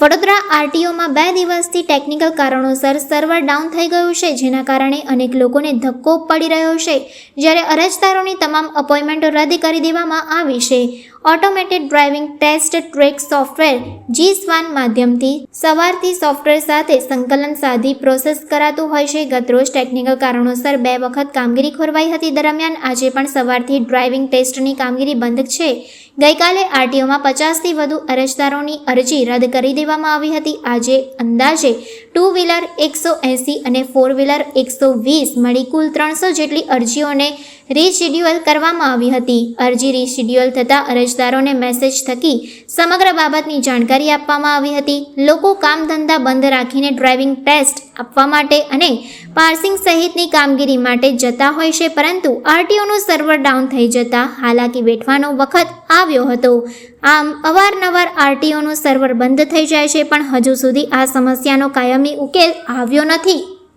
વડોદરા આરટીઓમાં બે દિવસથી ટેકનિકલ કારણોસર સર્વર ડાઉન થઈ ગયું છે, જેના કારણે અનેક લોકોને ધક્કો પડી રહ્યો છે. જ્યારે અરજદારોની તમામ અપોઇન્ટમેન્ટો રદ કરી દેવામાં આવી છે. Automated driving test track software G સ્વાન માધ્યમથી સવારથી સોફ્ટવેર સાથે સંકલન સાધી પ્રોસેસ કરાતું હોય છે. ગતરોજ ટેકનિકલ કારણોસર બે વખત કામગીરી ખોરવાઈ હતી. દરમિયાન આજે પણ સવારથી ડ્રાઇવિંગ ટેસ્ટની કામગીરી બંધ છે. ગઈકાલે આરટીઓમાં પચાસથી વધુ અરજદારોની અરજી રદ કરી દેવામાં આવી હતી. આજે અંદાજે ટુ વ્હીલર એકસો એંસી અને ફોર વ્હીલર એકસો વીસ મળી કુલ ત્રણસો જેટલી અરજીઓને રીશિડ્યુઅલ કરવામાં આવી હતી. અરજી રીશેડ્યુઅલ થતાં અરજદારોને મેસેજ થકી સમગ્ર બાબતની જાણકારી આપવામાં આવી હતી. લોકો કામ ધંધા બંધ રાખીને ડ્રાઇવિંગ ટેસ્ટ આપવા માટે અને પાર્સિંગ સહિતની કામગીરી માટે જતા હોય છે, પરંતુ આરટીઓનું સર્વર ડાઉન થઈ જતાં હાલાકી વેઠવાનો વખત આવ્યો હતો. આમ, અવારનવાર આરટીઓનું સર્વર બંધ થઈ જાય છે, પણ હજુ સુધી આ સમસ્યાનો કાયમી ઉકેલ આવ્યો નથી.